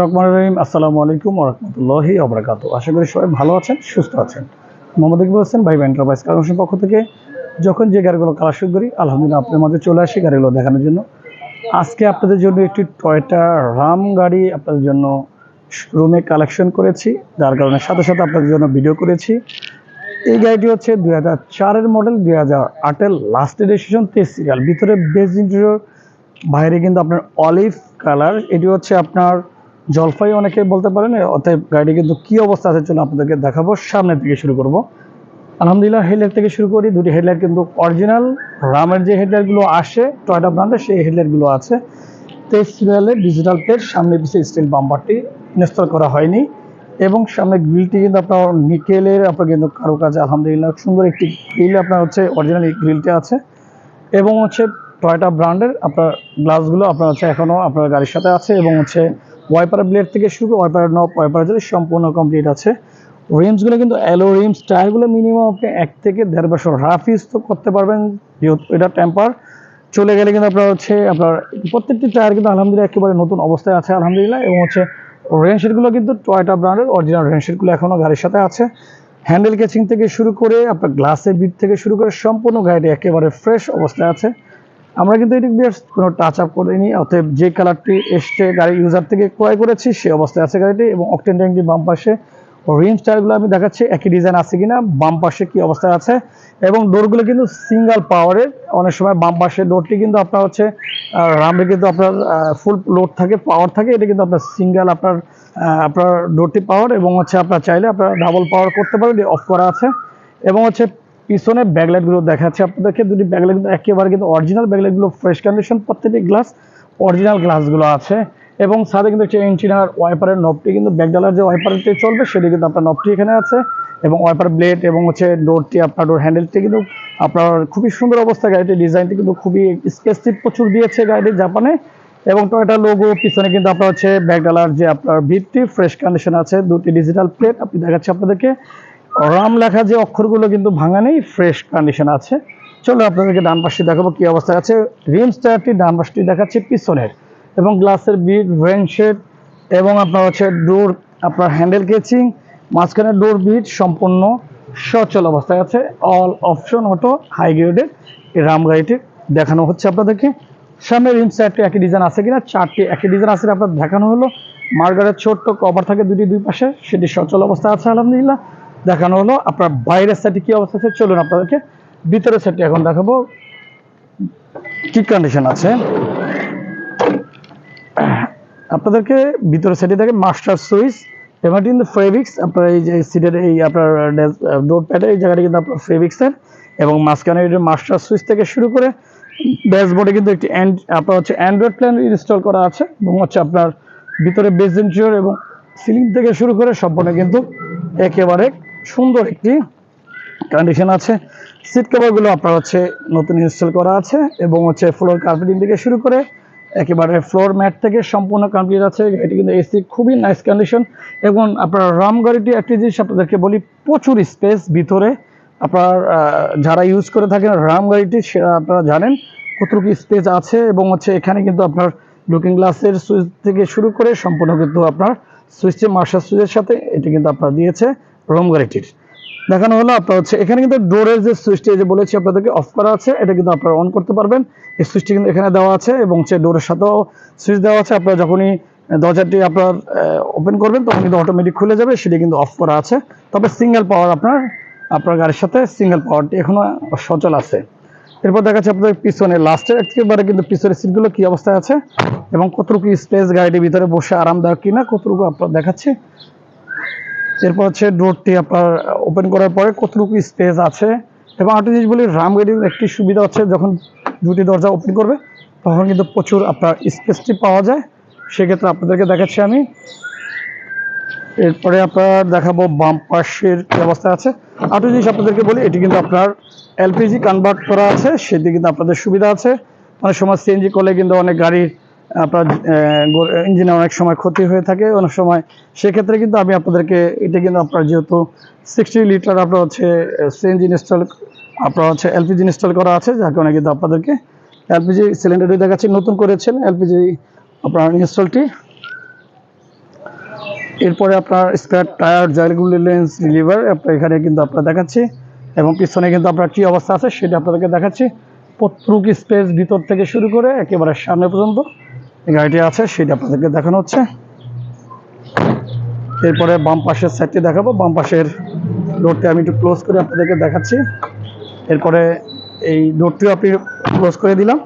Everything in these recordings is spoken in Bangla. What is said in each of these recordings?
রহমান রহিম, আসসালামু আলাইকুম রহমতুল্লাহি আবরাকাত আশা করি সবাই ভালো আছেন, সুস্থ আছেন। মোহাম্মদ ইকবাল হোসেন, ভাই এন্টারপ্রাইজ কালেকশন পক্ষ থেকে যখন যে গাড়িগুলো কালেকশন করি, আলহামদুলিল্লাহ আপনার মাঝে চলে আসি গাড়িগুলো দেখানোর জন্য। আজকে আপনাদের জন্য একটি টয়টা রাম গাড়ি আপনাদের জন্য রুমে কালেকশন করেছি, যার কারণে সাথে সাথে আপনাদের জন্য ভিডিও করেছি। এই গাড়িটি হচ্ছে দুই হাজার চারের মডেল দুই হাজার আটের লাস্ট রেজিস্ট্রেশন তেইশ ভিতরে বেস ইন্টেরিয়র বাইরে কিন্তু আপনার অলিভ কালার এটি হচ্ছে আপনার জলপাই অনেকে বলতে পারেন, অতএব গাড়িটি কিন্তু কী অবস্থা আছে চলুন আপনাদেরকে দেখাবো। সামনে থেকে শুরু করব। আলহামদুলিল্লাহ হেডলাইট থেকে শুরু করি। দুটি হেডলাইট কিন্তু অরিজিনাল রামের যে হেডলাইটগুলো আসে টয়টা ব্র্যান্ডের সেই হেডলাইটগুলো আছে। তেইশ সিরিয়ালের ডিজিটাল প্লেট সামনে পিছিয়ে স্টিল বাম্পারটি ইনস্টল করা হয়নি। এবং সামনে গ্রিলটি কিন্তু আপনার নিকেলের আপনার কিন্তু কারও কাজে আলহামদুলিল্লাহ, সুন্দর একটি গ্রিল আপনার হচ্ছে অরিজিনাল গ্রিলটি আছে। এবং হচ্ছে টয়টা ব্র্যান্ডের আপনার গ্লাসগুলো আপনার হচ্ছে এখনও আপনার গাড়ির সাথে আছে এবং হচ্ছে ওয়াইপার ব্লেড থেকে শুরু করে ওয়াইপার নব ওয়াইপার যদি সম্পূর্ণ কমপ্লিট আছে। রিমসগুলো কিন্তু অ্যালো রিমস টায়ারগুলো মিনিমাম আপনি এক থেকে দেড় বছর রাফ ইউজ তো করতে পারবেন, যেহেতু এটা টেম্পার চলে গেলে কিন্তু আপনার হচ্ছে, আপনার প্রত্যেকটি টায়ার কিন্তু আলহামদুলিল্লাহ একেবারে নতুন অবস্থায় আছে, আলহামদুলিল্লাহ। এবং হচ্ছে রেনশেডগুলো কিন্তু টয়টা ব্র্যান্ডের অরিজিনাল রেনশেডগুলো এখনও গাড়ির সাথে আছে। হ্যান্ডেল কেচিং থেকে শুরু করে, আপনার গ্লাসের বিট থেকে শুরু করে সম্পূর্ণ গাড়িটি একেবারে ফ্রেশ অবস্থায় আছে। আমরা কিন্তু এটি বেশ কোনো টাচ আপ করিনি, অতএব যে কালারটি এসছে গাড়ি ইউজার থেকে ক্রয় করেছি, সে অবস্থায় আছে গাড়িটি এবং অকটেন ট্যাঙ্কটি বাম পাশে রিম স্টাইলগুলো আমি দেখাচ্ছি, একই ডিজাইন আছে কিনা, বাম পাশে কি অবস্থায় আছে এবং ডোরগুলো কিন্তু সিঙ্গেল পাওয়ারের অনেক সময় বাম পাশে ডোরটি কিন্তু আপনার হচ্ছে রামে কিন্তু আপনার ফুল লোড থাকে পাওয়ার থাকে, এটা কিন্তু আপনার সিঙ্গেল আপনার আপনার ডোরটি পাওয়ার এবং হচ্ছে আপনার চাইলে আপনার ডাবল পাওয়ার করতে পারেন অফ করা আছে এবং হচ্ছে পিছনে ব্যাকলাইটগুলো দেখাচ্ছে। আপনাদেরকে দুটি ব্যাকলাইট একেবারে কিন্তু অরিজিনাল ব্যাকলাইটগুলো ফ্রেশ কন্ডিশন প্রত্যেকটি গ্লাস অরিজিনাল গ্লাসগুলো আছে। এবং সাথে কিন্তু হচ্ছে ইঞ্চিনার ওয়াইপারের নবটি কিন্তু ব্যাকডালার যে ওয়াইপারটি চলবে, সেটি কিন্তু আপনার নবটি এখানে আছে। এবং ওয়াইপার ব্লেড এবং হচ্ছে ডোরটি আপনার ডোর হ্যান্ডেলটি কিন্তু আপনার খুবই সুন্দর অবস্থা গাড়িটির ডিজাইনটি কিন্তু খুবই স্পেসিফিক প্রচুর দিয়েছে গাড়িটি জাপানে। এবং তো টয়টা লোগো পিছনে কিন্তু আপনার হচ্ছে ব্যাকডালার যে আপনার ভিতটি ফ্রেশ কন্ডিশন আছে, দুটি ডিজিটাল প্লেট আপনি দেখাচ্ছি আপনাদেরকে। রাম লেখা যে অক্ষরগুলো কিন্তু ভাঙা নেই ফ্রেশ কন্ডিশন আছে। চলো আপনাদেরকে ডান পাশটি দেখাবো কি অবস্থা আছে। রিমস টায়ারটি ডান পাশটি দেখাচ্ছি পিছনের এবং গ্লাসের বিট রেনশেড এবং আপনার হচ্ছে ডোর আপনার হ্যান্ডেল কেচিং মাঝখানে ডোর বিট সম্পূর্ণ সচল অবস্থায় আছে। অল অপশন অটো হাই গ্রেডের রাম গাড়িটি দেখানো হচ্ছে আপনাদেরকে। সামনে রিমস টায়ারটি একই ডিজাইন আছে কিনা? চারটি একই ডিজাইন আছে আপনার দেখানো হলো। মার্গারের ছোট্ট কভার থাকে দুটি দুই পাশে, সেটি সচল অবস্থায় আছে, আলহামদুলিল্লাহ। দেখানো হলো। আপনার বাইরের সাইডে কি অবস্থা আছে চলুন আপনাদেরকে। ভিতরের সাইডটি এখন দেখাবো। কি কন্ডিশন আছে? আপনাদেরকে ভিতরের সাইডে থাকে মাস্টার সুইচ এবং কিন্তু ফেব্রিক্স আপনার এই যে সিটের এই আপনার ডোর প্যাডে এই জায়গাটা কিন্তু আপনার ফেব্রিক্সের এবং মাঝখানে মাস্টার সুইচ থেকে শুরু করে ড্যাশবোর্ডে কিন্তু একটি অ্যান্ড আপনার হচ্ছে অ্যান্ড্রয়েড প্ল্যান ইনস্টল করা আছে। এবং হচ্ছে আপনার ভিতরে বেস ইন্টেরিয়র এবং সিলিং থেকে শুরু করে সম্পূর্ণ কিন্তু একেবারে সুন্দর একটি কন্ডিশন আছে। সিট কভারগুলো আপনার হচ্ছে নতুন ইনস্টল করা আছে এবং হচ্ছে ফ্লোর কার্পেটিং থেকে শুরু করে একেবারে ফ্লোর ম্যাট থেকে সম্পূর্ণ কমপ্লিট আছে। এটি কিন্তু এসি খুবই নাইস কন্ডিশন এবং আপনার রাম গাড়িটি একটি জিনিস আপনাদেরকে বলি, প্রচুর স্পেস ভিতরে। আপনার যারা ইউজ করে থাকেন রাম গাড়িটি সেটা আপনারা জানেন কতটুকু স্পেস আছে এবং হচ্ছে এখানে কিন্তু আপনার লুকিং গ্লাসের সুইচ থেকে শুরু করে সম্পূর্ণ কিন্তু আপনার সুইচটি মার্শাল সুইচের সাথে এটি কিন্তু আপনার দিয়েছে। রোম গাড়িটির দেখানো হলো আপনার হচ্ছে, এখানে কিন্তু ডোরের যে সুইচটি যে বলেছি আপনাদেরকে অফ করা আছে, এটা কিন্তু আপনারা অন করতে পারবেন। এই সুইচটি কিন্তু এখানে দেওয়া আছে এবং হচ্ছে ডোরের সাথেও সুইচ দেওয়া আছে। আপনারা যখনই দরজাটি আপনার ওপেন করবেন তখন কিন্তু অটোমেটিক খুলে যাবে, সেটি কিন্তু অফ করা আছে। তবে সিঙ্গেল পাওয়ার আপনার আপনার গাড়ির সাথে সিঙ্গেল পাওয়ারটি এখনও সচল আছে। এরপর দেখা যাচ্ছে আপনাদের পিছনে লাস্টের একেবারে কিন্তু পিছনের সিটগুলো কি অবস্থায় আছে এবং কতটুকু স্পেস গাড়িটির ভিতরে বসে আরামদায়ক কিনা, কতটুকু আপনার দেখাচ্ছে। এরপর হচ্ছে ডোরটি আপনার ওপেন করার পরে কতটুকু স্পেস আছে? এবং আরেকটা জিনিস বলি রাম গাড়ির একটি সুবিধা হচ্ছে যখন দুটি দরজা ওপেন করবে, তখন কিন্তু প্রচুর আপনার স্পেসটি পাওয়া যায়। সেক্ষেত্রে আপনাদেরকে দেখাচ্ছি আমি। এরপরে আপনার দেখাবো বাম পাশের কি অবস্থা আছে। আরেকটা জিনিস আপনাদেরকে বলি, এটি কিন্তু আপনার এলপিজি কনভার্ট করা আছে, সেটি কিন্তু আপনাদের সুবিধা আছে। অনেক সময় সিএনজি করলে কিন্তু অনেক গাড়ির আপনার ইঞ্জিনে অনেক সময় ক্ষতি হয়ে থাকে, অনেক সময় সেক্ষেত্রে কিন্তু আমি আপনাদেরকে, এটা কিন্তু আপনার যেহেতু সিক্সটি লিটার আপনার হচ্ছে সিএনজি ইনস্টল আপনার হচ্ছে এলপিজি ইনস্টল করা আছে, যার কারণে কিন্তু আপনাদেরকে এলপিজি সিলিন্ডারটি দেখাচ্ছি, নতুন করেছেন এলপিজি আপনার ইনস্টলটি এরপরে আপনার স্পেয়ার টায়ার জাইলগুলি লেন্স রিলিভার আপনার এখানে কিন্তু আপনার দেখাচ্ছি, এবং পিছনে কিন্তু আপনার কী অবস্থা আছে সেটা আপনাদেরকে দেখাচ্ছি। প্রত্যেক স্পেস ভিতর থেকে শুরু করে একেবারে সামনে পর্যন্ত। গাড়িটি আছে, সেটা আপনাদেরকে দেখানো হচ্ছে। এরপরে বাম পাশের সাইডটি দেখাবো। বাম পাশের ডোরটি আমি একটু ক্লোজ করে আপনাদেরকে দেখাচ্ছি। এরপরে এই ডোরটিও আপনি ক্লোজ করে দিলাম।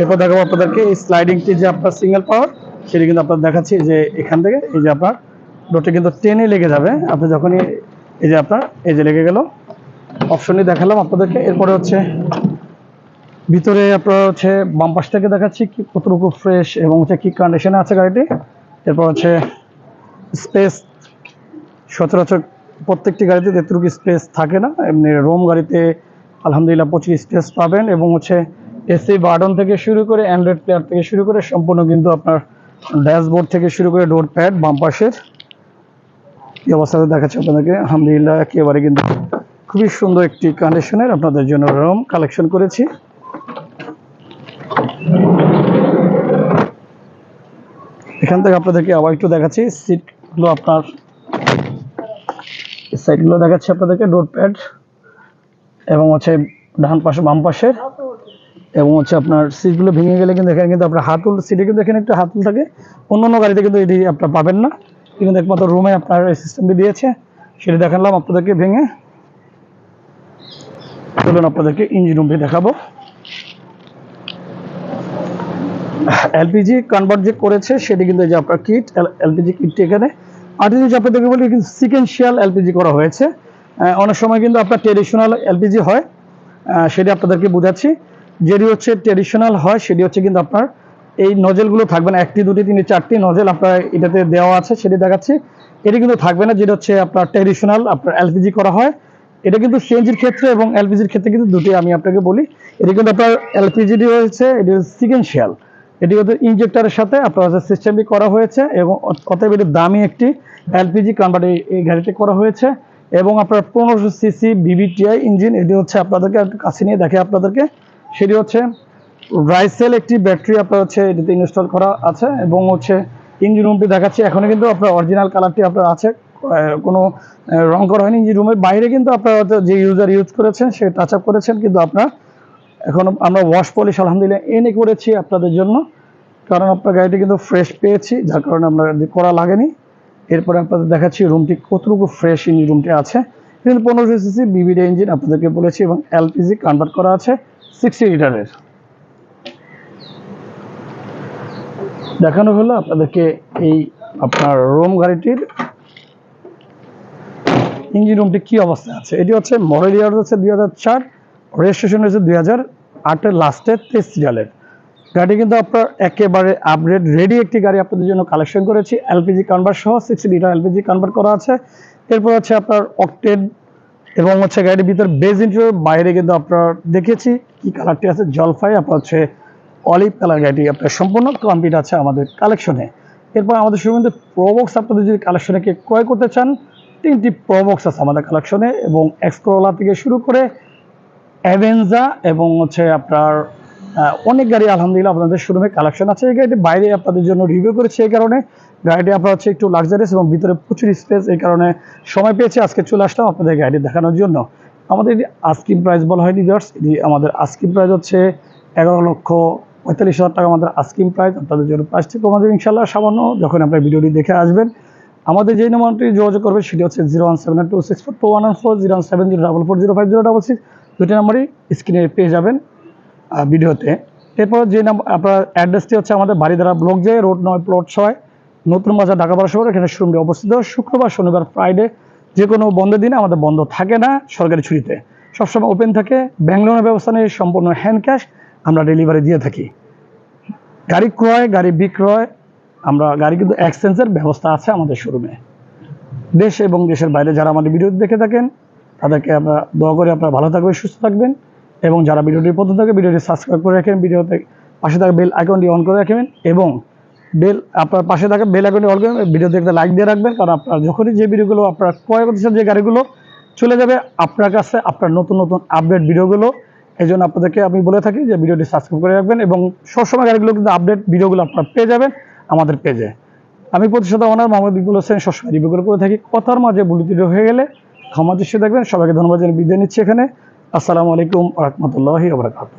এরপর দেখাবো আপনাদেরকে এই স্লাইডিংটি যে আপনার সিঙ্গেল পাওয়ার সেটি কিন্তু আপনার দেখাচ্ছি যে এখান থেকে এই যে আপনার ডোরটি কিন্তু টেনে লেগে যাবে। আপনি যখনই এই যে আপনার, এই যে লেগে গেল অপশনটি দেখালাম আপনাদেরকে। এরপরে হচ্ছে ভিতরে আপনার হচ্ছে বাম পাশ থেকে দেখাচ্ছি কি কতটুকু ফ্রেশ এবং হচ্ছে কি কন্ডিশনে আছে গাড়িটি। এরপর হচ্ছে স্পেস সচরাচর প্রত্যেকটি গাড়িতে এতটুকু স্পেস থাকে না, এমনি রোম গাড়িতে আলহামদুলিল্লাহ প্রচুর স্পেস পাবেন এবং হচ্ছে এসি বার্ডন থেকে শুরু করে অ্যান্ড্রয়েড প্লেয়ার থেকে শুরু করে সম্পূর্ণ কিন্তু আপনার ড্যাশবোর্ড থেকে শুরু করে ডোর প্যাড বাম পাশের। এই অবস্থাতে দেখাচ্ছে আপনাদেরকে, আলহামদুলিল্লাহ একেবারে কিন্তু খুবই সুন্দর একটি কন্ডিশনের আপনাদের জন্য রোম কালেকশন করেছি। এখান থেকে আপনাদেরকে আবার একটু দেখাচ্ছি। সিটগুলো আপনার সাইডগুলো দেখাচ্ছি আপনাদেরকে ডোর প্যাড এবং হচ্ছে ডান পাশে, বাম পাশের এবং হচ্ছে আপনার সিটগুলো ভেঙে গেলে কিন্তু এখানে কিন্তু আপনার হাতুল সিটে কিন্তু এখানে একটু হাতুল থাকে। অন্য অন্য গাড়িতে কিন্তু এটি আপনার পাবেন না। কিন্তু একমাত্র রুমে আপনার সিস্টেমটি দিয়েছে। সেটা দেখালাম আপনাদেরকে ভেঙে। চলুন আপনাদেরকে ইঞ্জিন রুমটি দেখাবো। এলপিজি কনভার্ট যে করেছে, সেটি কিন্তু এই যে আপনার কিট এলপিজি কিটটি এখানে। আর যদি আপনাদেরকে বলি, কিন্তু সিকেন্সিয়াল এলপিজি করা হয়েছে। অনেক সময় কিন্তু আপনার ট্রেডিশনাল এলপিজি হয়। সেটি আপনাদেরকে বোঝাচ্ছি। যেটি হচ্ছে ট্রেডিশনাল হয়, সেটি হচ্ছে কিন্তু আপনার এই নজেলগুলো থাকবে না। একটি, দুটি, তিনটি, চারটি নজেল আপনার এটাতে দেওয়া আছে, সেটি দেখাচ্ছি। এটি কিন্তু থাকবে না, যেটা হচ্ছে আপনার ট্রেডিশনাল আপনার এলপিজি করা হয়। এটা কিন্তু সিএনজির ক্ষেত্রে এবং এলপিজির ক্ষেত্রে কিন্তু দুটি আমি আপনাকে বলি। এটা কিন্তু আপনার এলপিজিটি হয়েছে, এটি সিকেন্সিয়াল এটি হচ্ছে ইনজেক্টরের সাথে আপনার হচ্ছে সিস্টেমটি করা হয়েছে এবং অত- অতএব এটি দামি একটি এলপিজি কনভার্ট এই গাড়িতে করা হয়েছে এবং আপনার পনেরোশো সিসি বিবিটিআই ইঞ্জিন এটি হচ্ছে আপনাদেরকে কাছে নিয়ে দেখে আপনাদেরকে। সেটি হচ্ছে রাইসেল একটি ব্যাটারি আপনার হচ্ছে এটিতে ইনস্টল করা আছে এবং হচ্ছে ইঞ্জিন রুমটি দেখাচ্ছি। এখনও কিন্তু আপনার অরিজিনাল কালারটি আপনার আছে। কোনো রং করা হয়নি। ইঞ্জিন রুমের বাইরে কিন্তু আপনার যে ইউজার ইউজ করেছেন, সে টাচ আপ করেছেন, কিন্তু আপনার এখন আমরা ওয়াশ পলিশ আলহামদুলিল্লাহ, এনে করেছি আপনাদের জন্য। কারণ আপনার গাড়িটি কিন্তু ফ্রেশ পেয়েছি, যার কারণে আমরা করা লাগেনি। এরপরে আপনাদের দেখাচ্ছি রুমটি কতটুকু ফ্রেশ ইঞ্জিন রুমটি আছে। কিন্তু পনেরোশো সিসি বিবিডি ইঞ্জিন আপনাদেরকে বলেছি, এবং এলপিজি কনভার্ট করা আছে সিক্সটি লিটারের দেখানো হলো আপনাদেরকে এই আপনার রোম গাড়িটির ইঞ্জিন রুমটি কি অবস্থায় আছে। এটি হচ্ছে মডেল ইয়ার হচ্ছে দুই হাজার চার। রেজিস্ট্রেশন হয়েছে দুই হাজার আটের লাস্টের তেইশ সিরিয়ালের। গাড়ি কিন্তু আপনার একেবারে আপগ্রেড রেডি একটি গাড়ি আপনাদের জন্য কালেকশন করেছি। এলপিজি কনভার্ট সহ সিক্সটি লিটার এলপিজি কনভার্ট করা আছে। এরপর হচ্ছে আপনার অকটেড এবং হচ্ছে গাড়ির ভিতর বেজ ইন্টারিয়র বাইরে কিন্তু আপনার দেখেছি কি কালারটি আছে, জলফাই, আপনার হচ্ছে অলিভ কালার গাড়িটি আপনার সম্পূর্ণ কমপ্লিট আছে আমাদের কালেকশনে এরপর আমাদের শুধু প্রবক্স আপনাদের যদি কালেকশনে কে ক্রয় করতে চান, তিনটি প্রবক্স আছে আমাদের কালেকশনে এবং এক্সকোলা থেকে শুরু করে অ্যাভেঞ্জা এবং হচ্ছে আপনার অনেক গাড়ি আলহামদুলিল্লাহ আপনাদের শোরুমে কালেকশন আছে। এই গাড়িটি বাইরে আপনাদের জন্য রিভিউ করেছে এই কারণে। গাড়িটি আপনার হচ্ছে একটু লাক্সারিয়াস এবং ভিতরে প্রচুর স্পেস এই কারণে সময় পেয়েছে। আজকে চলে আসলাম আপনাদের গাড়ি দেখানোর জন্য। আমাদের এটি আস্কিম প্রাইস বলা হয়নি জার্স এটি আমাদের আস্কিম প্রাইস হচ্ছে এগারো লক্ষ পঁয়তাল্লিশ হাজার টাকা। আমাদের আস্কিম প্রাইস আপনাদের জন্য প্রাইসটি যাবে ইনশাল্লাহ সামান্য যখন আপনার ভিডিওটি দেখে আসবেন। আমাদের যে নম্বরটি যোগাযোগ করবে সেটি হচ্ছে zero one seven two six four two one four zero one seven zero double four zero five zero double six দুটি নাম্বারই স্ক্রিনে পেয়ে যাবেন ভিডিওতে। এরপর যে নাম্বার আপনার অ্যাড্রেসটি হচ্ছে আমাদের বাড়িধারা ব্লক যে রোড নয় প্লট ছয়, নতুন বাজার ঢাকা বারো শহর এখানে শোরুমটি অবস্থিত। শুক্রবার, শনিবার ফ্রাইডে যে কোনো বন্ধের দিনে আমাদের বন্ধ থাকে না সরকারি ছুটিতে। সবসময় ওপেন থাকে ব্যাংক লোনের ব্যবস্থা নিয়ে সম্পূর্ণ হ্যান্ড ক্যাশ আমরা ডেলিভারি দিয়ে থাকি। গাড়ি ক্রয়, গাড়ি বিক্রয়, আমরা গাড়ি কিন্তু এক্সচেঞ্জের ব্যবস্থা আছে আমাদের শোরুমে দেশ এবং দেশের বাইরে যারা আমাদের ভিডিও দেখে থাকেন তাদেরকে আমরা দোয়া করে আপনারা ভালো থাকবেন, সুস্থ থাকবেন এবং যারা ভিডিওটি প্রথম থাকে ভিডিওটি সাবস্ক্রাইব করে রাখেন, ভিডিওতে পাশে থাকা বেল আইকনটি অন করে রাখবেন এবং বেল আপনার পাশে থাকা বেল আইকনটি অন করে ভিডিও দেখতে লাইক দিয়ে রাখবেন কারণ আপনার যখনই যে ভিডিওগুলো, আপনার ক্রয় করতেছেন যে গাড়িগুলো চলে যাবে, আপনার কাছে আপনার নতুন নতুন আপডেট ভিডিওগুলো। এই জন্য আপনাদেরকে আমি বলে থাকি যে ভিডিওটি সাবস্ক্রাইব করে রাখবেন এবং সবসময় গাড়িগুলো কিন্তু আপডেট ভিডিওগুলো আপনারা পেয়ে যাবেন আমাদের পেজে আমি প্রতিষ্ঠাতা ওনার মোহাম্মদ ইকবুল হোসেন সবসময় রিভিউ করে থাকি। কথার মাঝে বুলিতির হয়ে গেলে ক্ষমা সাথে দেখবেন। সবাইকে ধন্যবাদ জানিয়ে বিদায় নিচ্ছি এখানে। আসসালামু আলাইকুম রহমতুল্লাহি আবরাকাতু